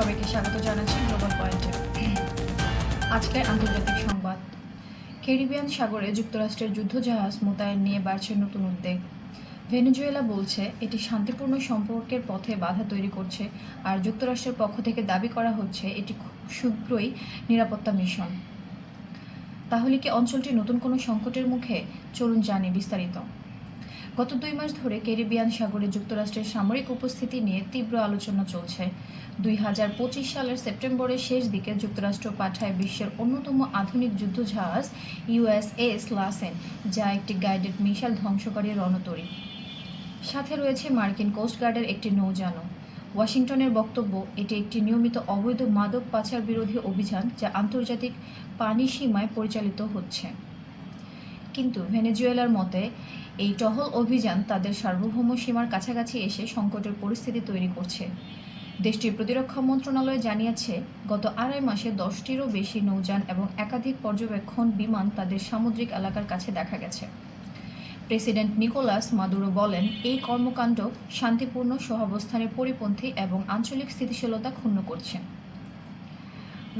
সবাইকে স্বাগত জানাচ্ছি গ্লোবাল পয়েন্টে আজকের আন্তর্জাতিক সংবাদ। ক্যারিবিয়ান সাগরে যুক্তরাষ্ট্রের যুদ্ধজাহাজ মোতায়েন নিয়ে বাড়ছে নতুন উদ্বেগ। ভেনেজুয়েলা বলছে, এটি শান্তিপূর্ণ সম্পর্কের পথে বাধা তৈরি করছে আর যুক্তরাষ্ট্রের পক্ষ থেকে দাবি করা হচ্ছে, এটি খুব শীঘ্রই নিরাপত্তা মিশন। তাহলে কি অঞ্চলটি নতুন কোনো সংকটের মুখে? চলুন জানি বিস্তারিত। গত দুই মাস ধরে ক্যারিবিয়ান সাগরে যুক্তরাষ্ট্রের সামরিক উপস্থিতি নিয়ে তীব্র আলোচনা চলছে। দুই হাজার পঁচিশ সালের সেপ্টেম্বরের শেষ দিকে যুক্তরাষ্ট্র পাঠায় বিশ্বের অন্যতম আধুনিক যুদ্ধজাহাজ ইউএসএস লাসেন যা একটি গাইডেড মিসাইল ধ্বংসকারী রণতরী। সাথে রয়েছে মার্কিন কোস্টগার্ডের একটি নৌযানও। ওয়াশিংটনের বক্তব্য, এটি একটি নিয়মিত অবৈধ মাদক পাচার বিরোধী অভিযান যা আন্তর্জাতিক পানি সীমায় পরিচালিত হচ্ছে। কিন্তু ভেনেজুয়েলার মতে, এই টহল অভিযান তাদের সার্বভৌম সীমার কাছাকাছি এসে সংকটের পরিস্থিতি তৈরি করছে। দেশটির প্রতিরক্ষা মন্ত্রণালয় জানিয়েছে, গত আড়াই মাসে দশটিরও বেশি নৌযান এবং একাধিক পর্যবেক্ষণ বিমান তাদের সামুদ্রিক এলাকার কাছে দেখা গেছে। প্রেসিডেন্ট নিকোলাস মাদুরো বলেন, এই কর্মকাণ্ড শান্তিপূর্ণ সহাবস্থানের পরিপন্থী এবং আঞ্চলিক স্থিতিশীলতা ক্ষুণ্ণ করছে।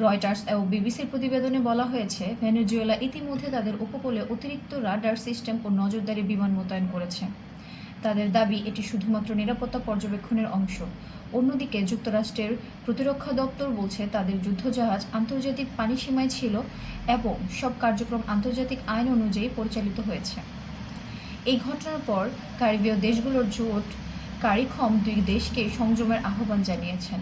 রয়টার্স ও বিবিসির প্রতিবেদনে বলা হয়েছে, ভেনেজুয়েলা ইতিমধ্যে তাদের উপকূলে অতিরিক্ত রাডার সিস্টেম ও নজরদারি বিমান মোতায়েন করেছে। তাদের দাবি, এটি শুধুমাত্র নিরাপত্তা পর্যবেক্ষণের অংশ। অন্যদিকে, যুক্তরাষ্ট্রের প্রতিরক্ষা দপ্তর বলছে, তাদের যুদ্ধজাহাজ আন্তর্জাতিক পানি সীমায় ছিল এবং সব কার্যক্রম আন্তর্জাতিক আইন অনুযায়ী পরিচালিত হয়েছে। এই ঘটনার পর ক্যারিবীয় দেশগুলোর জোট কারিখম দুই দেশকে সংযমের আহ্বান জানিয়েছেন।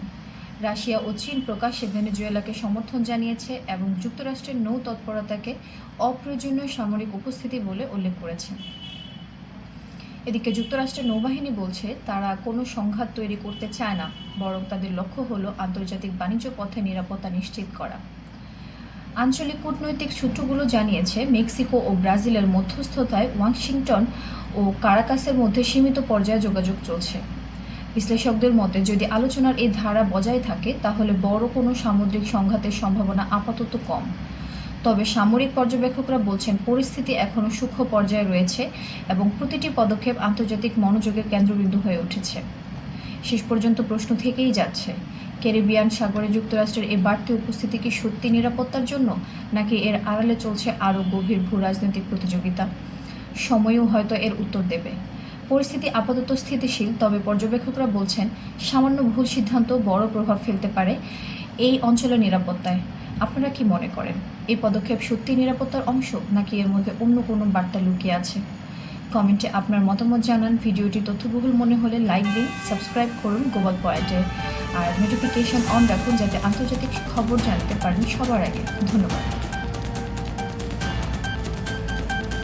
রাশিয়া ও চীন প্রকাশ্যে ভেনেজুয়েলাকে সমর্থন জানিয়েছে এবং যুক্তরাষ্ট্রের নৌ তৎপরতাকে অপ্রয়োজনীয় সামরিক উপস্থিতি বলে উল্লেখ করেছে এদিকে যুক্তরাষ্ট্রের নৌবাহিনী বলছে, তারা কোনো সংঘাত তৈরি করতে চায় না, বরং তাদের লক্ষ্য হল আন্তর্জাতিক বাণিজ্য পথে নিরাপত্তা নিশ্চিত করা। আঞ্চলিক কূটনৈতিক সূত্রগুলো জানিয়েছে, মেক্সিকো ও ব্রাজিলের মধ্যস্থতায় ওয়াশিংটন ও কারাকাসের মধ্যে সীমিত পর্যায়ে যোগাযোগ চলছে। বিশ্লেষকদের মতে, যদি আলোচনার এই ধারা বজায় থাকে, তাহলে বড় কোনো সামুদ্রিক সংঘাতের সম্ভাবনা আপাতত কম। তবে সামরিক পর্যবেক্ষকরা বলছেন, পরিস্থিতি এখনও সূক্ষ্ম পর্যায়ে রয়েছে এবং প্রতিটি পদক্ষেপ আন্তর্জাতিক মনোযোগের কেন্দ্রবিন্দু হয়ে উঠেছে। শেষ পর্যন্ত প্রশ্ন থেকেই যাচ্ছে, ক্যারিবিয়ান সাগরে যুক্তরাষ্ট্রের এই বাড়তি উপস্থিতি কি সত্যি নিরাপত্তার জন্য, নাকি এর আড়ালে চলছে আরও গভীর ভূ রাজনৈতিক প্রতিযোগিতা? সময়ও হয়তো এর উত্তর দেবে। পরিস্থিতি আপাতত স্থিতিশীল, তবে পর্যবেক্ষকরা বলছেন, সামান্য ভুল সিদ্ধান্ত বড় প্রভাব ফেলতে পারে এই অঞ্চলের নিরাপত্তায়। আপনারা কি মনে করেন, এই পদক্ষেপ সত্যি নিরাপত্তার অংশ, নাকি এর মধ্যে অন্য কোনো বার্তা লুকিয়ে আছে? কমেন্টে আপনার মতামত জানান। ভিডিওটি তথ্যবহুল মনে হলে লাইক দিন, সাবস্ক্রাইব করুন গোবল পয়েন্টে। আর নোটিফিকেশন অন রাখুন, যাতে আন্তর্জাতিক খবর জানতে পারেন সবার আগে। ধন্যবাদ।